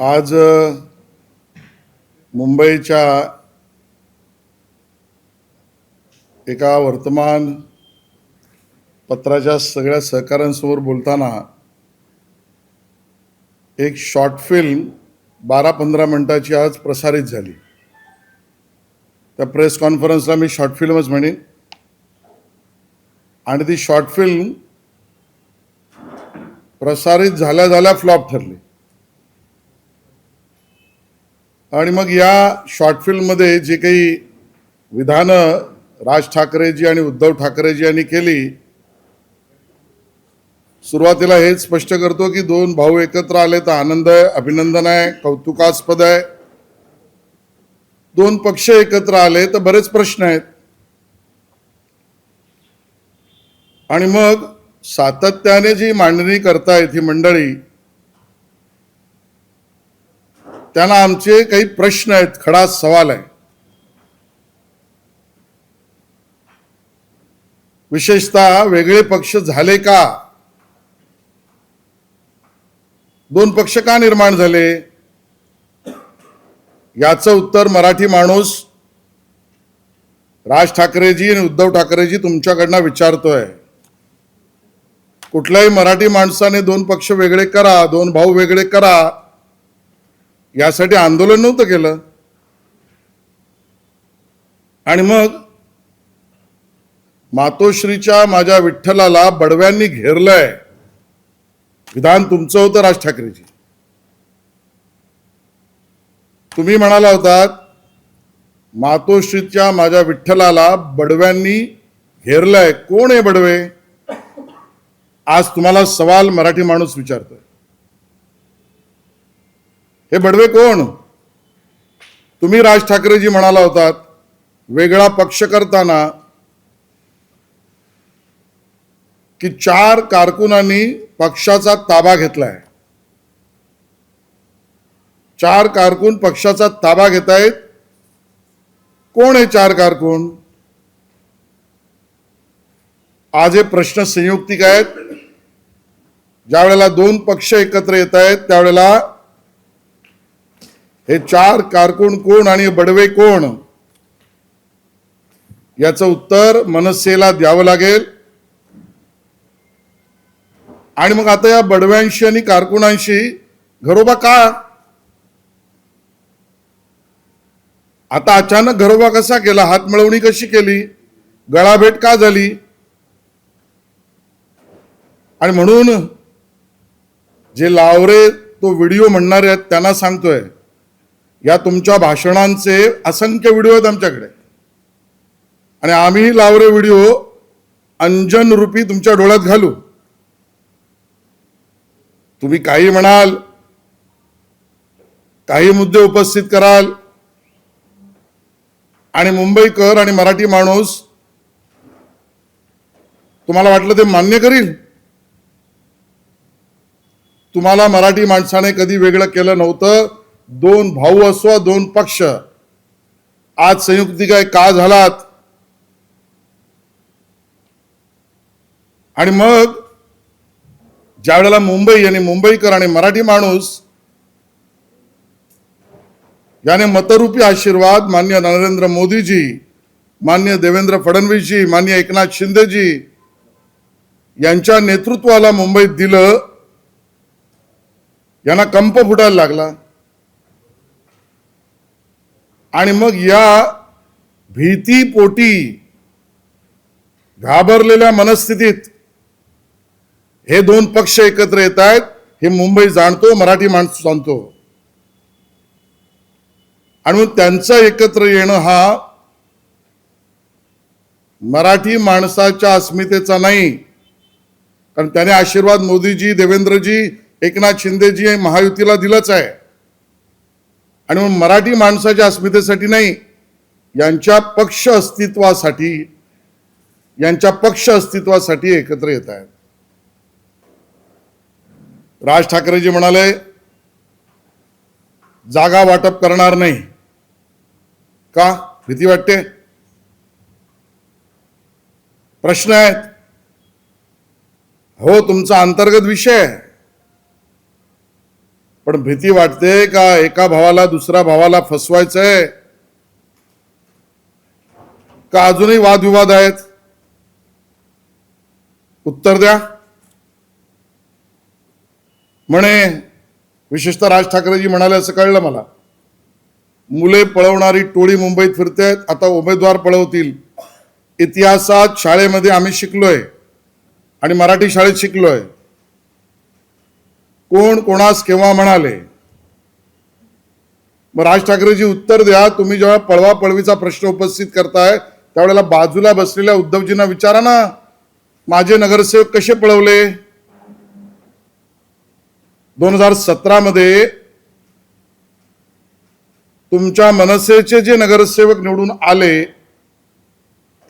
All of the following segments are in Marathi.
आज मुंबईच्या एका वर्तमान पत्राच्या सगळ्या सहकाऱ्यांसमोर बोलताना एक शॉर्ट फिल्म बारा पंधरा मिनटाची आज प्रसारित झाली. त्या प्रेस कॉन्फरन्सला मी शॉर्ट फिल्मच म्हणेन. आणि ती शॉर्ट फिल्म प्रसारित झाल्या झाल्या फ्लॉप ठरली. आणि मग या शॉर्ट फिल्ममध्ये जे काही विधानं राज ठाकरेजी आणि उद्धव ठाकरेजी यांनी केली सुरुवातीला हेच स्पष्ट करतो की दोन भाऊ एकत्र आले तर आनंद आहे अभिनंदन आहे कौतुकास्पद आहे. दोन पक्ष एकत्र आले तर बरेच प्रश्न आहेत. आणि मग सातत्याने जी मांडणी करतायत ही मंडळी त्यांना आमचे काही प्रश्न आहेत खडा सवाल आहे. विशेषतः वेगळे पक्ष झाले का? दोन पक्ष का निर्माण झाले? याचं उत्तर मराठी माणूस राज ठाकरेजी आणि उद्धव ठाकरेजी तुमच्याकडनं विचारतोय. कुठल्याही मराठी माणसाने दोन पक्ष वेगळे करा दोन भाऊ वेगळे करा यासाठी आंदोलन नव्हतं केलं. आणि मग मातोश्रीच्या माझ्या विठ्ठलाला बडव्यांनी घेरलंय. विधान तुमचं होतं राज ठाकरेजी. तुम्ही म्हणाला होतात मातोश्रीच्या माझ्या विठ्ठलाला बडव्यांनी घेरलंय. कोण आहे बडवे? आज तुम्हाला सवाल मराठी माणूस विचारतोय. हे बडवे कोण? तुम्ही राज ठाकरेजी म्हणाला होतात वेगळा पक्ष करताना की चार कारकुनांनी पक्षाचा ताबा घेतलाय. चार कारकून पक्षाचा ताबा घेत आहेत कोण आहे चार कारकून? आज हे प्रश्न संयुक्तिक आहेत. ज्या वेळेला दोन पक्ष एकत्र येत आहेत त्यावेळेला हे चार कारकून कोण आणि बडवे कोण? याचं उत्तर मनसेला द्यावं लागेल. आणि मग आता या बडव्यांशी आणि कारकुनांशी घरोबा का? आता अचानक घरोबा कसा केला? हात मिळवणी कशी केली? गळाभेट का झाली? आणि म्हणून जे लावरे तो व्हिडिओ म्हणणारे आहेत त्यांना सांगतोय या तुमच्या भाषणांचे असंख्य व्हिडिओ आहेत आमच्याकडे. आणि आम्ही लावरे व्हिडिओ अंजन रूपी तुमच्या डोळ्यात घालू. तुम्ही काही म्हणाल काही मुद्दे उपस्थित कराल आणि मुंबईकर आणि मराठी माणूस तुम्हाला वाटलं ते मान्य करील तुम्हाला मराठी माणसाने कधी वेगळं केलं नव्हतं? दोन भाऊ असो दोन पक्ष. आज संयुक्तिक काय का झालात. आणि मग ज्या वेळेला मुंबई आणि मुंबईकर आणि मराठी माणूस याने मतरूपी आशीर्वाद मान्य नरेंद्र मोदीजी मान्य देवेंद्र फडणवीसजी मान्य एकनाथ शिंदेजी यांच्या नेतृत्वाला मुंबईत दिलं यांना कंप फुटायला लागला. आणि मग या भीतीपोटी घाबरलेल्या मनस्थितीत हे दोन पक्ष एकत्र येत आहेत हे मुंबई जाणतो मराठी माणूस जाणतो. आणि मग त्यांचं एकत्र येणं हा मराठी माणसाच्या अस्मितेचा नाही. कारण त्याने आशीर्वाद मोदीजी देवेंद्रजी एकनाथ शिंदेजी महायुतीला दिलंच आहे. आणि मग मराठी माणसाच्या अस्मितेसाठी नाही यांच्या पक्ष अस्तित्वासाठी यांच्या पक्ष अस्तित्वासाठी एकत्र येत आहेत. राज ठाकरेजी म्हणाले जागा वाटप करणार नाही. का? भीती वाटते? प्रश्न आहेत. हो तुमचा अंतर्गत विषय आहे. पण भीती वाटते का एका भावाला दुसऱ्या भावाला फसवायचंय? का अजूनही वादविवाद आहेत? उत्तर द्या. म्हणे विशेषतः राज ठाकरेजी म्हणाले असं कळलं मला. मुले पळवणारी टोळी मुंबईत फिरते आता उमेदवार पळवतील. इतिहासात शाळेमध्ये आम्ही शिकलोय आणि मराठी शाळेत शिकलोय. कोण कोणास केव्हा म्हणाले? मग राज ठाकरेजी उत्तर द्या. तुम्ही जेव्हा पळवा पळवीचा प्रश्न उपस्थित करताय त्यावेळेला बाजूला बसलेल्या उद्धवजींना विचारा ना. माझे नगरसेवक कसे पळवले? दोन हजार सतरा मध्ये तुमच्या मनसेचे जे नगरसेवक निवडून आले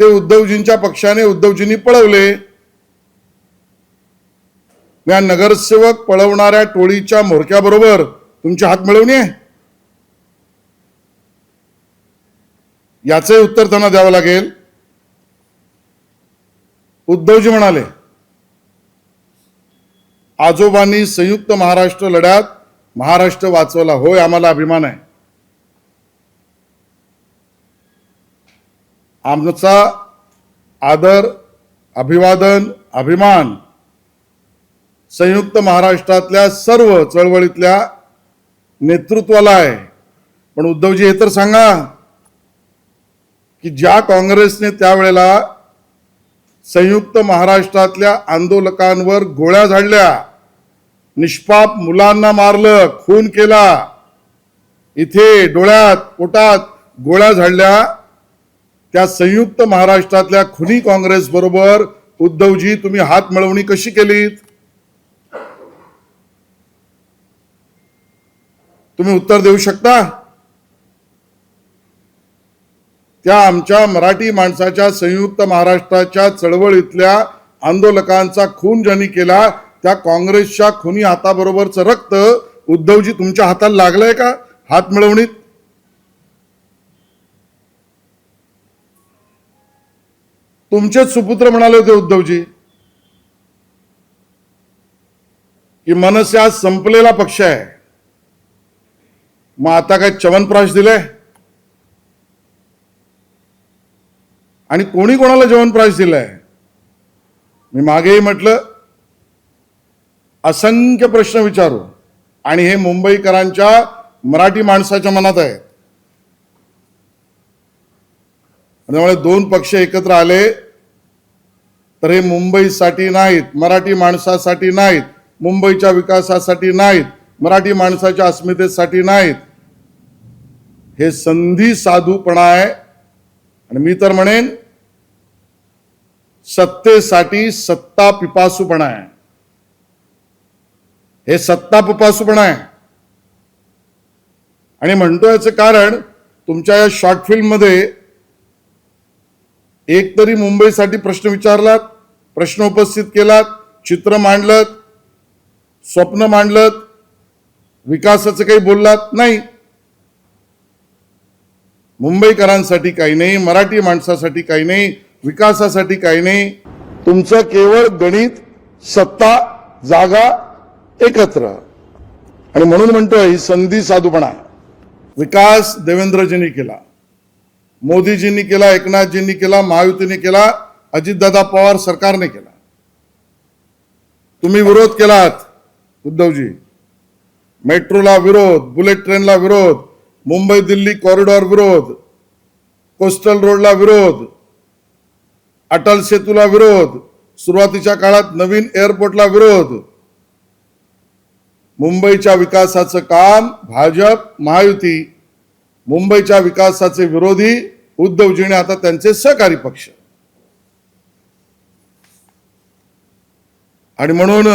ते उद्धवजींच्या पक्षाने उद्धवजींनी पळवले. या नगरसेवक पळवणाऱ्या टोळीच्या म्होरक्याबरोबर तुमची हात मिळवणी? आहे याचे उत्तर त्यांना द्यावं लागेल. उद्धवजी म्हणाले आजोबांनी संयुक्त महाराष्ट्र लढ्यात महाराष्ट्र वाचवला. होय आम्हाला अभिमान आहे. आमचा आदर अभिवादन अभिमान संयुक्त महाराष्ट्रातल्या सर्व चळवळीतल्या नेतृत्वाला आहे. पण उद्धवजी हे तर सांगा की ज्या काँग्रेसने त्यावेळेला संयुक्त महाराष्ट्रातल्या आंदोलकांवर गोळ्या झाडल्या निष्पाप मुलांना मारलं खून केला इथे डोळ्यात पोटात गोळ्या झाडल्या त्या संयुक्त महाराष्ट्रातल्या खुनी काँग्रेस बरोबर उद्धवजी तुम्ही हात मिळवणी कशी केलीत? तुम्ही उत्तर देऊ शकता? त्या आमच्या मराठी माणसाच्या संयुक्त महाराष्ट्राच्या चळवळीतल्या आंदोलकांचा खून ज्यांनी केला त्या काँग्रेसच्या खुनी हाताबरोबरचं रक्त उद्धवजी तुमच्या हाताला लागलंय का? हात मिळवणीत? तुमचेच सुपुत्र म्हणाले होते उद्धवजी की मनसे आज संपलेला पक्ष आहे. मग आता काय च्यवनप्राश दिले आणि कोणी कोणाला च्यवनप्राश दिलाय? मी मागेही म्हटलं असंख्य प्रश्न विचारू. आणि हे मुंबईकरांच्या मराठी माणसाच्या मनात आहे त्यामुळे दोन पक्ष एकत्र आले तर हे मुंबईसाठी नाहीत मराठी माणसासाठी नाहीत मुंबईच्या विकासासाठी नाहीत मराठी माणसाच्या अस्मितेसाठी नाहीत. हे संधी साधूपणा आहे. आणि मी तर म्हणेन सत्तेसाठी सत्ता पिपासूपणा आहे. हे सत्ता पिपासूपणा आहे. आणि म्हणतो याचं कारण तुमच्या या शॉर्ट फिल्ममध्ये एक तरी मुंबईसाठी प्रश्न विचारलात प्रश्न उपस्थित केलात चित्र मांडलत स्वप्न मांडलत विकासाचं काही बोललात? नाही. मुंबईकरांसाठी काही नाही मराठी माणसासाठी काही नाही विकासासाठी काही नाही. तुमचं केवळ गणित सत्ता जागा एकत्र. आणि म्हणून म्हणतोय ही संधी साधूपणा. विकास देवेंद्रजींनी केला. मोदीजींनी केला एकनाथजींनी केला महायुतीने केला अजितदादा पवार सरकारने केला. तुम्ही विरोध केलात उद्धवजी. मेट्रोला विरोध बुलेट ट्रेनला विरोध मुंबई दिल्ली कॉरिडॉर विरोध कोस्टल रोडला विरोध अटल सेतूला विरोध सुरुवातीच्या काळात नवीन एअरपोर्टला विरोध. मुंबईच्या विकासाचं काम भाजप महायुती मुंबईच्या विकासाचे विरोधी उद्धवजीने आता त्यांचे सहकारी पक्ष. आणि म्हणून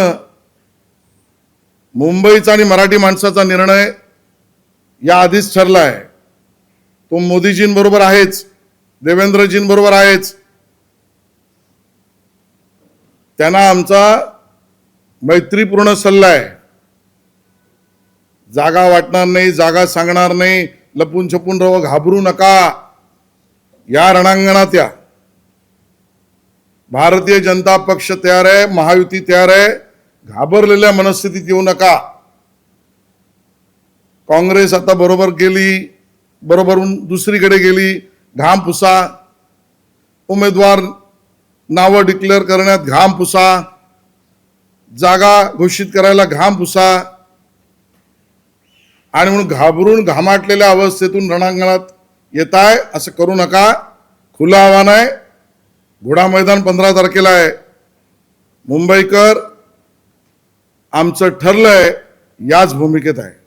मुंबईचा आणि मराठी माणसाचा निर्णय या आधीच ठरलाय. तो मोदीजींबरोबर आहेच देवेंद्रजींबरोबर आहेच. त्यांना आमचा मैत्रीपूर्ण सल्ला आहे जागा वाटणार नाही जागा सांगणार नाही लपून छपून राह घाबरू नका. या रणांगणात या. भारतीय जनता पक्ष तयार आहे महायुती तयार आहे. घाबरलेल्या मनस्थितीत येऊ नका. काँग्रेस आता बरोबर गेली बरोबरून दुसरीकडे गेली घामपुसा उमेदवार नावं डिक्लेअर करण्यात घामपुसा जागा घोषित करायला घामपुसा आणि म्हणून घाबरून घामाटलेल्या अवस्थेतून रणांगणात येत आहे असं करू नका. खुलं आव्हान आहे. घोडा मैदान पंधरा तारखेला आहे. मुंबईकर आमचं ठरलंय याच भूमिकेत आहे.